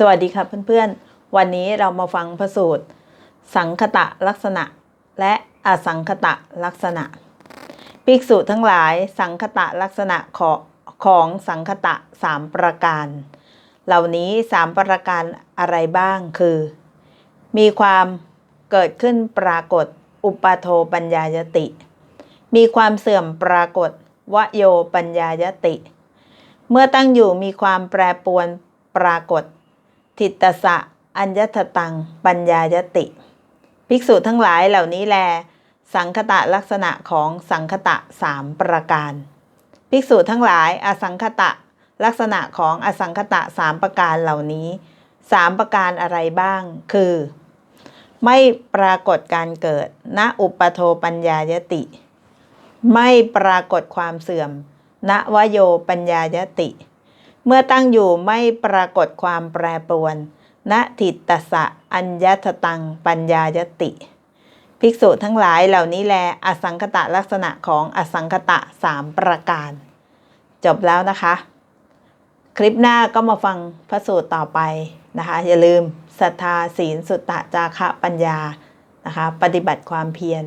สวัสดีค่ะเพื่อนๆ วันนี้เรามาฟังพระสูตร สังคตะลักษณะ และอสังคตะลักษณะ ภิกษุทั้งหลายสังคตะลักษณะของของสังคตะสามประการ เหล่านี้สามประการอะไรบ้างคือ มีความเกิดขึ้นปรากฏอุปาโทปัญญายติ มีความเสื่อมปรากฏวโยปัญญายติ เมื่อตั้งอยู่มีความแปรปวนปรากฏ ทิตตสะ อัญญตตัง ปัญญายติ ภิกษุทั้งหลายเหล่านี้แล สังคตะลักษณะของสังคตะสามประการ ภิกษุทั้งหลายอสังคตะ ลักษณะของอสังคตะสามประการเหล่านี้สามประการอะไรบ้าง คือ ไม่ปรากฏการเกิด ณ อุปโทปัญญายติ ไม่ปรากฏความเสื่อม ณวโยปัญญายติ เมื่อตั้งอยู่ไม่ปรากฏความแปรปรวนณทิตตสะอัญญตตัง ปัญญายติ ภิกษุทั้งหลายเหล่านี้แล อสังคตะลักษณะของอสังคตะสามประการ จบแล้วนะคะ คลิปหน้าก็มาฟังพระสูตรต่อไปนะคะ อย่าลืมศรัทธาศีลสุตตะจาคะปัญญานะคะ ปฏิบัติความเพียร